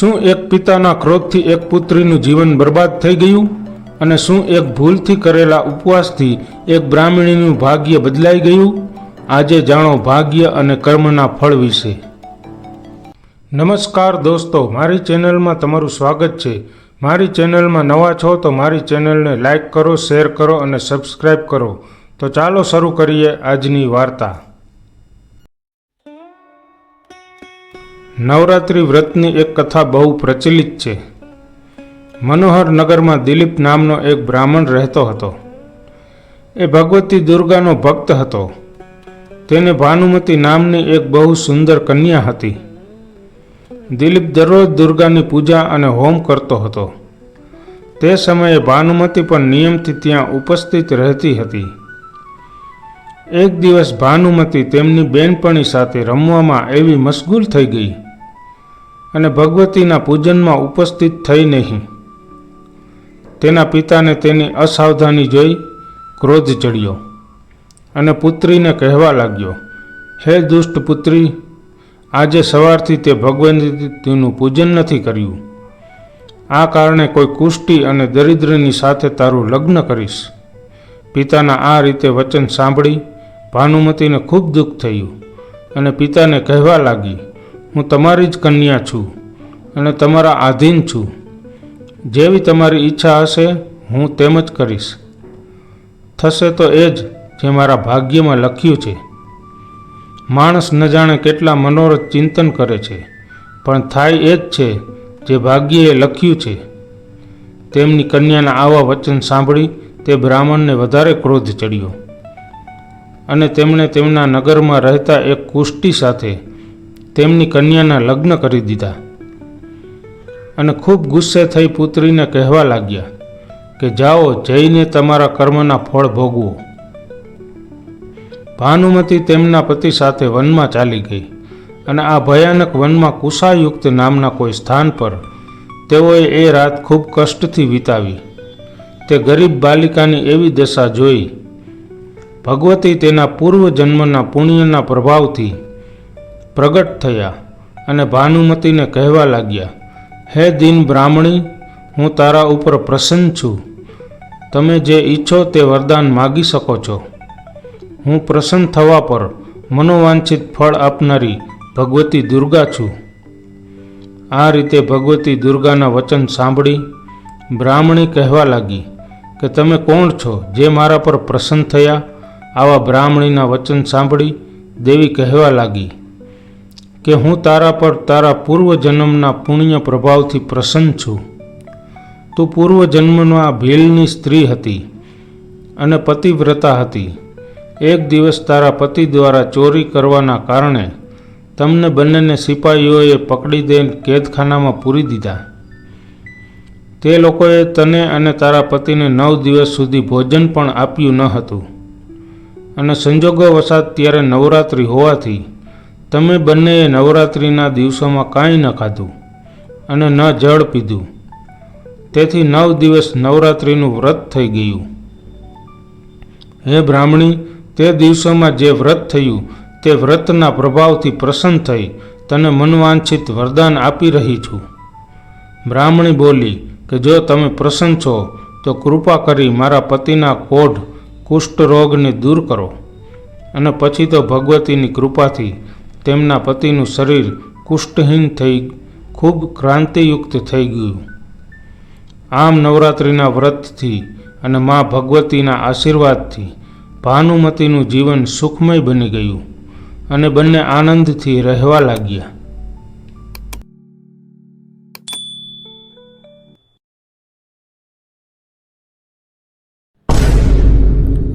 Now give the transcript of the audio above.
શું એક પિતાના ક્રોધથી એક પુત્રીનું જીવન બરબાદ થઈ ગયું? અને શું એક ભૂલથી કરેલા ઉપવાસથી એક બ્રાહ્મણીનું ભાગ્ય બદલાઈ ગયું? આજે જાણો ભાગ્ય અને કર્મના ફળ વિશે. નમસ્કાર દોસ્તો, મારી ચેનલમાં તમારું સ્વાગત છે. મારી ચેનલમાં નવા છો તો મારી ચેનલને લાઇક કરો, શેર કરો અને સબસ્ક્રાઈબ કરો. તો ચાલો શરૂ કરીએ આજની વાર્તા. નવરાત્રિ વ્રતની એક કથા બહુ પ્રચલિત છે. મનોહર નગરમાં દિલીપ નામનો એક બ્રાહ્મણ રહેતો હતો. એ ભગવતી દુર્ગાનો ભક્ત હતો. તેને ભાનુમતી નામની એક બહુ સુંદર કન્યા હતી. દિલીપ દરરોજ દુર્ગાની પૂજા અને હોમ કરતો હતો. તે સમયે ભાનુમતી પણ નિયમથી ત્યાં ઉપસ્થિત રહેતી હતી. એક દિવસ ભાનુમતી તેમની બેનપણી સાથે રમવામાં એવી મશગુલ થઈ ગઈ. અને ભગવતીના પૂજનમાં ઉપસ્થિત થઈ નહીં. તેના પિતાને તેની અસાવધાની જોઈ ક્રોધ ચડ્યો અને પુત્રીને કહેવા લાગ્યો, હે દુષ્ટ પુત્રી, આજે સવારથી તે ભગવતીનું પૂજન નથી કર્યું. આ કારણે કોઈ કુષ્ટી અને દરિદ્રની સાથે તારું લગ્ન કરીશ. પિતાના આ રીતે વચન સાંભળી ભાનુમતીને ખૂબ દુઃખ થયું અને પિતાને કહેવા લાગી હું તમારી જ કન્યા છું અને તમારા આધીન છું. જેવી તમારી ઈચ્છા હશે, હું તેમ જ કરીશ. થશે તો એ જ જે મારા ભાગ્યમાં લખ્યું છે. માણસ ન જાણે કેટલા મનોરથ ચિંતન કરે છે, પણ થાય એ જ છે જે ભાગ્યએ લખ્યું છે. તેમની કન્યાના આવા વચન સાંભળી તે બ્રાહ્મણને વધારે ક્રોધ ચડ્યો. અને તેમણે તેમના નગરમાં રહેતા એક કુષ્ટી સાથે તેમની કન્યાના લગ્ન કરી દીધા. અને ખૂબ ગુસ્સે થઈ પુત્રીને કહેવા લાગ્યા કે જાઓ જઈને તમારા કર્મના ફળ ભોગવો. ભાનુમતી તેમના પતિ સાથે વનમાં ચાલી ગઈ અને આ ભયાનક વનમાં કુશાયુક્ત નામના કોઈ સ્થાન પર તેઓએ એ રાત ખૂબ કષ્ટથી વિતાવી. તે ગરીબ બાલિકાની એવી દશા જોઈ. ભગવતી તેના પૂર્વ જન્મના પુણ્યના પ્રભાવથી પ્રગટ થયા અને ભાનુમતીને કહેવા લાગ્યા, હે દીન બ્રાહ્મણી, હું તારા ઉપર પ્રસન્ન છું. તમે જે ઈચ્છો તે વરદાન માગી શકો છો. હું પ્રસન્ન થવા પર મનોવાંછિત ફળ આપનારી ભગવતી દુર્ગા છું. આ રીતે ભગવતી દુર્ગાના વચન સાંભળી બ્રાહ્મણી કહેવા લાગી, કે તમે કોણ છો જે મારા પર પ્રસન્ન થયા? આવા બ્રાહ્મણીના વચન સાંભળી દેવી કહેવા લાગી કે હું તારા પર તારા પૂર્વજન્મના પુણ્ય પ્રભાવથી પ્રસન્ન છું. તું પૂર્વજન્મમાં ભીલની સ્ત્રી હતી અને પતિવ્રતા હતી. એક દિવસ તારા પતિ દ્વારા ચોરી કરવાના કારણે તમને બંનેને સિપાહીઓએ પકડી દઈને કેદખાનામાં પૂરી દીધા. તે લોકોએ તને અને તારા પતિને નવ દિવસ સુધી ભોજન પણ આપ્યું ન હતું. અને સંજોગો વસાત ત્યારે નવરાત્રિ હોવાથી તમે બંનેએ નવરાત્રિના દિવસોમાં કાંઈ ન ખાધું અને ન જળ પીધું. તેથી નવ દિવસ નવરાત્રિનું વ્રત થઈ ગયું. હે બ્રાહ્મણી, તે દિવસોમાં જે વ્રત થયું, તે વ્રતના પ્રભાવથી પ્રસન્ન થઈ તને મનવાંછિત વરદાન આપી રહી છું. બ્રાહ્મણી બોલી કે જો તમે પ્રસન્ન છો, તો કૃપા કરી મારા પતિના કોઢ, કુષ્ઠરોગને દૂર કરો. અને પછી તો ભગવતીની કૃપાથી તેમના પતિનું શરીર કુષ્ઠહીન થઈ ખૂબ ક્રાંતિયુક્ત થઈ ગયું. આમ નવરાત્રિના વ્રતથી અને મા ભગવતીના આશીર્વાદથી ભાનુમતીનું જીવન સુખમય બની ગયું અને બંને આનંદથી રહેવા લાગ્યા.